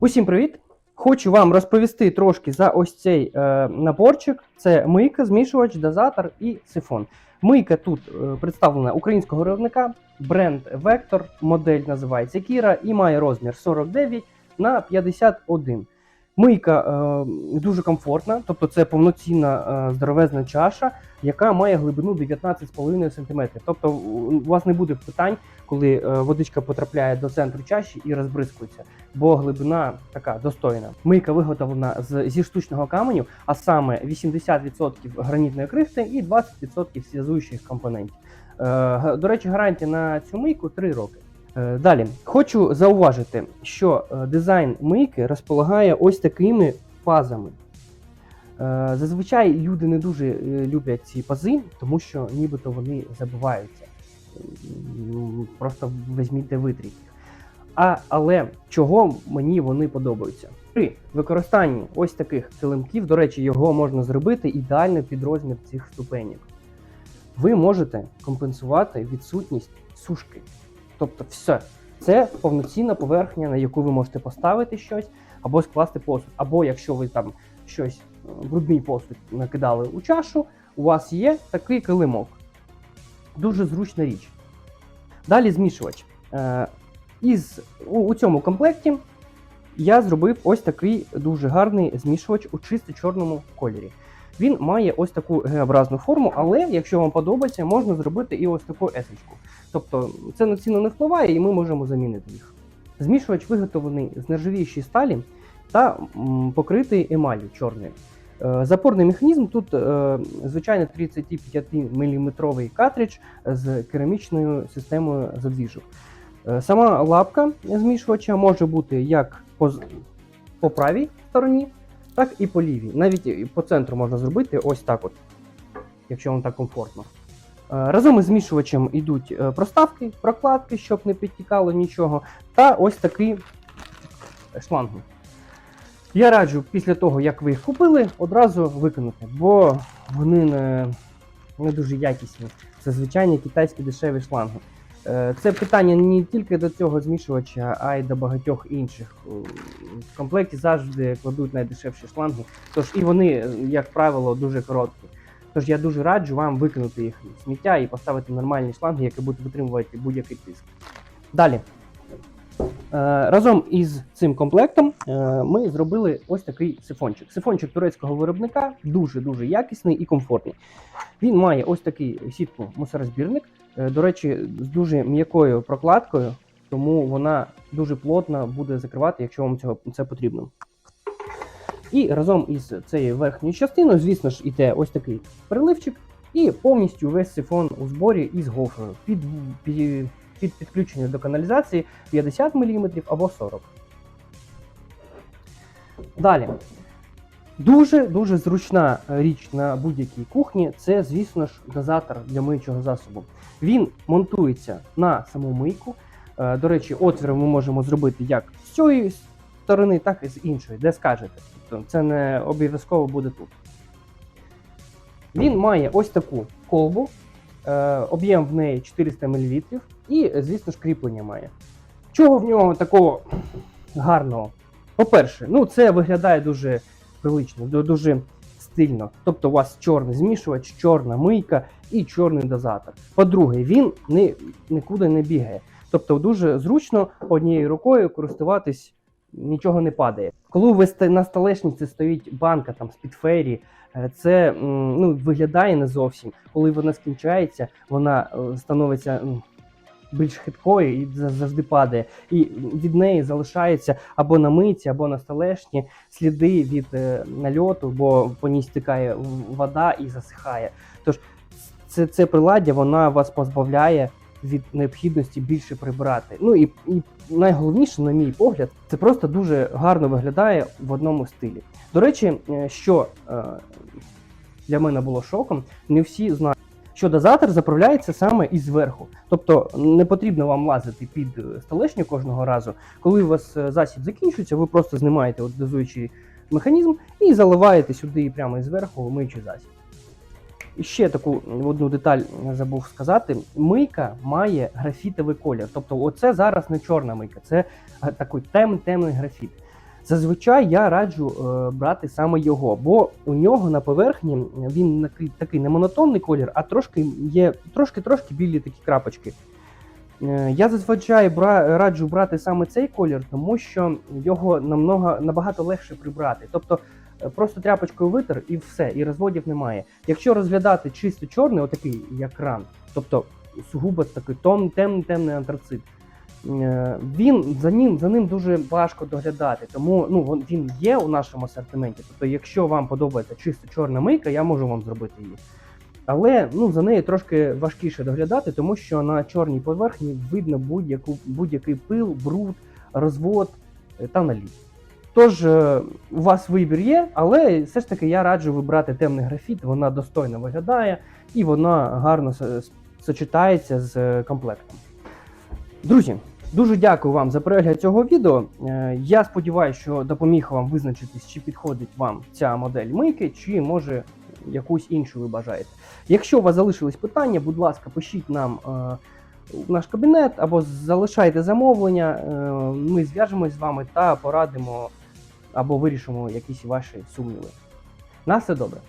Усім привіт! Хочу вам розповісти трошки за ось цей е, наборчик. Це мийка, змішувач, дозатор і сифон. Мийка тут е, представлена українського виробника, бренд Vector, модель називається Kira і має розмір 49 на 51. Мийка е, дуже комфортна, тобто це повноцінна е, здоровезна чаша, яка має глибину 19,5 см. Тобто у вас не буде питань, коли е, водичка потрапляє до центру чаші і розбризкується бо глибина така достойна. Мийка виготовлена з, зі штучного каменю, а саме 80% гранітної крихти і 20% зв'язуючих компонентів. Е, до речі, гарантія на цю мийку 3 роки. Е, Далі хочу зауважити, що е, дизайн мийки розполагає ось такими пазами. Е, Зазвичай люди не дуже люблять ці пази, тому що нібито вони забиваються. Просто візьміть витріть. А, але чого мені вони подобаються? При використанні ось таких килимків, до речі, його можна зробити ідеально під розмір цих ступенів. Ви можете компенсувати відсутність сушки. Тобто, все. Це повноцінна поверхня, на яку ви можете поставити щось, або скласти посуд. Або якщо ви там щось, е, брудний посуд накидали у чашу, у вас є такий килимок. Дуже зручна річ. Далі змішувач. Е, із, у, у цьому комплекті я зробив ось такий дуже гарний змішувач у чисто чорному кольорі. Він має ось таку Г-образну форму, але якщо вам подобається, можна зробити і ось таку есочку. Тобто це на ціну не впливає, і ми можемо замінити їх. Змішувач виготовлений з нержавіючої сталі та покритий емаллю чорною. Е, Запорний механізм тут е, звичайно 35 мм картридж з керамічною системою задвіжок. Е, Сама лапка змішувача може бути як по, по правій стороні, так і по лівій. Навіть по центру можна зробити ось так, от, якщо вам так комфортно. Е, Разом із змішувачем йдуть е, проставки, прокладки, щоб не підтікало нічого, та ось такі шланги. Я раджу після того, як ви їх купили, одразу викинути, бо вони не, не дуже якісні. Це звичайні китайські дешеві шланги. Е, Це питання не тільки до цього змішувача, а й до багатьох інших. В комплекті завжди кладуть найдешевші шланги, тож і вони, як правило, дуже короткі. Тож я дуже раджу вам викинути їх в сміття і поставити нормальні шланги, які будуть витримувати будь-який тиск. Далі. Е, Разом із цим комплектом е, ми зробили ось такий сифончик. Сифончик турецького виробника дуже-дуже якісний і комфортний. Він має ось такий сітку мусорозбірник. Е, До речі, з дуже м'якою прокладкою, тому вона дуже плотно буде закривати, якщо вам цього це потрібно. І разом із цією верхньою частиною, звісно ж, іде ось такий переливчик, і повністю весь сифон у зборі із гофрою під, під, під підключення до каналізації 50 мм або 40 Далі. Дуже-дуже зручна річ на будь-якій кухні це, звісно ж, дозатор для миючого засобу. Він монтується на саму мийку. Е, До речі, отвір ми можемо зробити як з цієї сторони, так і з іншої, де скажете. Тобто це не обов'язково буде тут. Він має ось таку колбу, е, об'єм в неї 400 мл, і, звісно ж, кріплення має. Чого в нього такого гарного? По-перше, ну це виглядає дуже прилично, дуже стильно. Тобто у вас чорний змішувач, чорна мийка і чорний дозатор. По-друге, він ні, нікуди не бігає. Тобто дуже зручно однією рукою користуватись, нічого не падає. Коли ви на столешниці стоїть банка там з-під фері, е, це ну, виглядає не зовсім. Коли вона скінчається, вона е, становиться більш хиткою і за- завжди падає. І від неї залишається або на миці, або на столешні сліди від е, нальоту, бо по ній стикає вода і засихає. Тож це, це приладдя вона вас позбавляє від необхідності більше прибирати. Ну і, і найголовніше, на мій погляд, це просто дуже гарно виглядає в одному стилі. До речі, е, що е, для мене було шоком, не всі знають. Що дозатор заправляється саме із верху. Тобто не потрібно вам лазити під е, столешню кожного разу. Коли у вас засіб закінчується, ви просто знімаєте от дозуючий механізм і заливаєте сюди прямо зверху миючий засіб. Ще таку одну деталь забув сказати: мийка має графітовий колір. Тобто, оце зараз не чорна мийка, це е, такий тем, темний графіт. Зазвичай я раджу е, брати саме його, бо у нього на поверхні він такий, не монотонний колір, а трошки є трошки-трошки білі такі крапочки. Е, Я зазвичай раджу брати саме цей колір, тому що його намного, набагато легше прибрати. Тобто просто тряпочкою витер і все, і розводів немає. Якщо розглядати чисто чорний, отакий як ран, тобто сугубо такий тон, темний темний антрацит. е, Він за ним за ним дуже важко доглядати, тому ну він є у нашому асортименті. Тобто, якщо вам подобається чисто чорна мийка, я можу вам зробити її. Але ну, за нею трошки важкіше доглядати, тому що на чорній поверхні видно будь-який пил, бруд, розвод е, та наліт. Тож е, у вас вибір є, але все ж таки я раджу вибрати темний графіт, вона достойно виглядає і вона гарно со- сочетається з е, комплектом. Друзі, дуже дякую вам за перегляд цього відео. Е, Я сподіваюся, що допоміг вам визначитись, чи підходить вам ця модель мийки, чи може якусь іншу ви бажаєте. Якщо у вас залишились питання, будь ласка, пишіть нам в наш кабінет або залишайте замовлення. Ми зв'яжемось з вами та порадимо або вирішимо якісь ваші сумніви. На все добре.